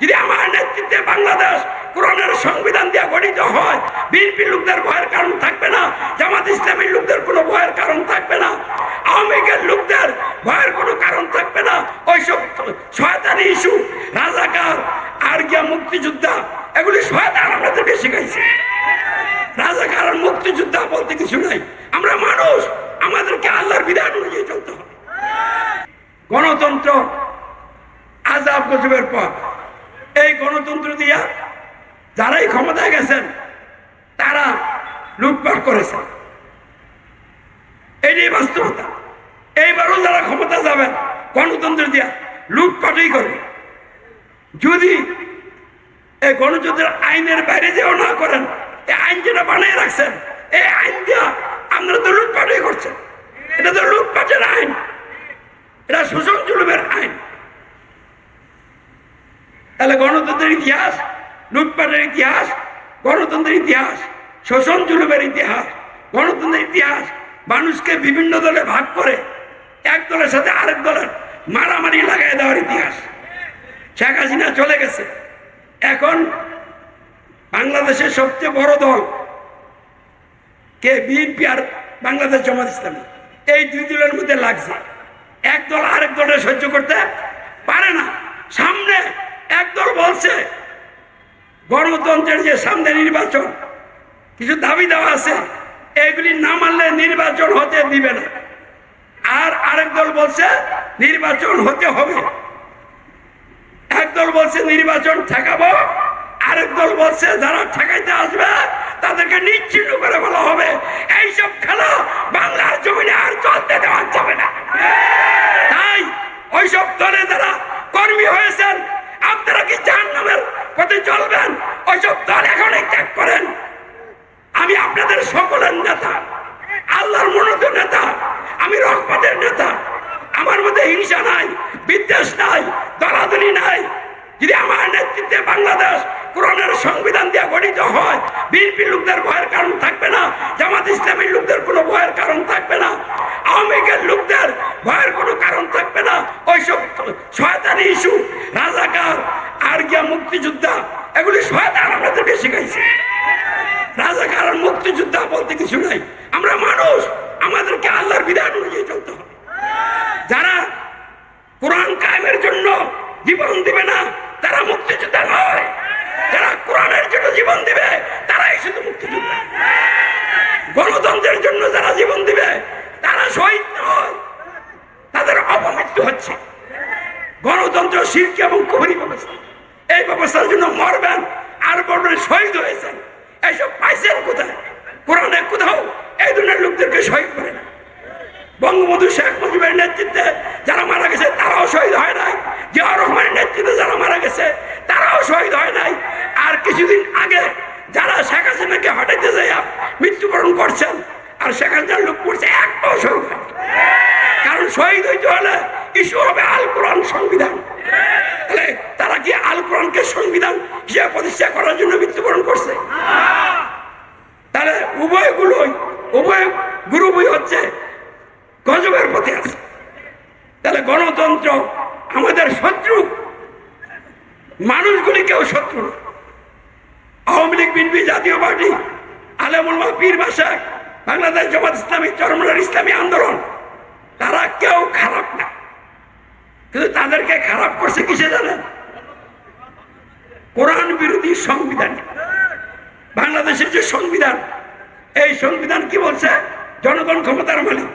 যদি আমার নেতৃত্বে বাংলাদেশ কোরআনের সংবিধান দিয়ে গঠিত হয়, বিএনপি লোকদের ভয়ের কারণ থাকবে না, জামাত ইসলামের লোকদের কোনো ভয়ের কারণ থাকবে না, আওয়ামী লীগের লোকদের ভয়ের কোনো কারণ থাকবে না, ওইসব শয়তানি ইস্যু, রাজাকার আর গিয়া মুক্তিযোদ্ধা, এগুলি শয়তান আমাদেরকে শিখাইছে। রাজাকার আর মুক্তিযোদ্ধা বলতে কিছু নাই। আমরা মানুষ, আমাদেরকে আল্লাহর বিধান অনুযায়ী চলতে হবে। গণতন্ত্র আজাব গজবের পর এই গণতন্ত্র দিয়া যারাই ক্ষমতায় গেছেন, তারা লুটপাট করেছেন। এটাই বাস্তবতা। এইবারও যারা ক্ষমতা যাবেন, গণতন্ত্র দিয়া লুটপাটই করবে যদি এই গণতন্ত্রের আইনের বাইরে যেও না করেন এই আইন যেটা বানিয়ে রাখছেন এই আইন দিয়া আপনারা তো লুটপাটই করছেন। এটা তো লুটপাটের আইন এটা শোষণ জুলুমের আইন তাহলে গণতন্ত্রের ইতিহাস লুটপাটের ইতিহাস, গণতন্ত্রের ইতিহাস, শোষণ জুলুমের ইতিহাস, গণতন্ত্রের ইতিহাস, মানুষকে বিভিন্ন দলে ভাগ করে এক দলের সাথে আরেক দলের মারামারি লাগাই দেওয়ার ইতিহাস। শেখ হাসিনা চলে গেছে। এখন বাংলাদেশের সবচেয়ে বড় দল কে? বিএনপি আর বাংলাদেশ জামাত ইসলামী। এই দুই দলের মধ্যে লাগছে। এক দল আরেক দলের সহ্য করতে পারে না। সামনে এক দল বলছে গণতন্ত্রের যে সামনে নির্বাচন, কিছু দাবি দেওয়া আছে, এগুলি না মানলে নির্বাচন হতে দিবে না। আর আরেক দল বলছে, নির্বাচন হতে হবে। একদল বলছে, নির্বাচন ঠেকাবো। আরেক দল বলছে, যারা ঠেকাইতে আসবে, তাদেরকে নিচ্ছিন্ন করে বলা হবে। এইসব খেলা বাংলার জমিনে আর চলতে দেওয়া যাবে না। তাই ওইসব দলে যারা কর্মী হয়েছেন আপনারা কি জাহান নামের পথে চলবেন ওইসব দল এখনই ত্যাগ করেন আমি আপনাদের সকলের নেতা, আল্লাহর মনোনীত নেতা, আমি রহমতের নেতা। আমার মধ্যে হিংসা নাই, বিদ্বেষ নাই, দলাদলি নাই। যদি আমার নেতৃত্বে বাংলাদেশ কোরআনের সংবিধান দিয়ে গঠিত হয়, বিএনপি লোকদের ভয়ের কারণ থাকবে না, জামাত ইসলামের লোকদের কোনো ভয়ের কারণ থাকবে না, আওয়ামী লীগের লোকদের ভয়ের কোনো কারণ থাকবে না, ওইসব শয়তানি ইস্যু, রাজাকার আর গিয়া মুক্তিযোদ্ধা, এগুলি শয়তান আমাদেরকে শিখাইছে। মুক্তিযোদ্ধা বলতে কিছু নাই। আমরা মানুষ, আমাদেরকে আল্লাহর বিধান অনুযায়ী চলতে হবে। যারা কোরআন কায়েমের জন্য জীবন দিবে না, তারা মুক্তিযোদ্ধা নয়। যারা কোরআনের জন্য জীবন দিবে, তারাই শুধু মুক্তিযোদ্ধা। গণতন্ত্রের জন্য যারা জীবন দিবে, তারা শহীদ নয়। তাদের অপমৃত্যু হচ্ছে। গণতন্ত্র শিল্প এবং কুহরি ব্যবস্থা। এই ব্যবস্থার জন্য মরবেন, আর বলবেন শহীদ হয়েছেন। এইসব পাইছেন কোথায়? কোরআনে কোথাও এই ধরনের লোকদেরকে শহীদ করে না। বঙ্গবন্ধু শেখ মুজিবের নেতৃত্বে যারা মারা গেছে, তারাও শহীদ হয় নাই। জিয়া রহমানের নেতৃত্বে যারা মারা গেছে, তারাও শহীদ হয় নাই। আর কিছুদিন আগে যারা শেখ হাসিনাকে হটাইতে যাইয়া মৃত্যুবরণ করছেন, আর শেখ হাসিনার লোক পড়ছে একটাও শহীদ কারণ শহীদ হইতে হলে ইস্যু হবে আল কোরআন সংবিধান। তাহলে তারা কি আল কোরআনকে সংবিধান হিসেবে প্রতিষ্ঠা করার জন্য মৃত্যুবরণ করছে তাহলে উভয়গুলোই উভয় গ্রুপই হচ্ছে গজবের পথে আছে তাহলে গণতন্ত্র আমাদের শত্রু। মানুষগুলি কেউ শত্রু আওয়ামী লীগ, বিএনপি, জাতীয় পার্টি, আলেমুল পীর বাসা, বাংলাদেশ জামাত ইসলামী, চরমনার ইসলামী আন্দোলন, তারা কেউ খারাপ না। কিন্তু তাদেরকে খারাপ করছে কিসে জানেন? কোরআন বিরোধী সংবিধান। বাংলাদেশের যে সংবিধান, এই সংবিধান কি বলছে? জনগণ ক্ষমতার মালিক।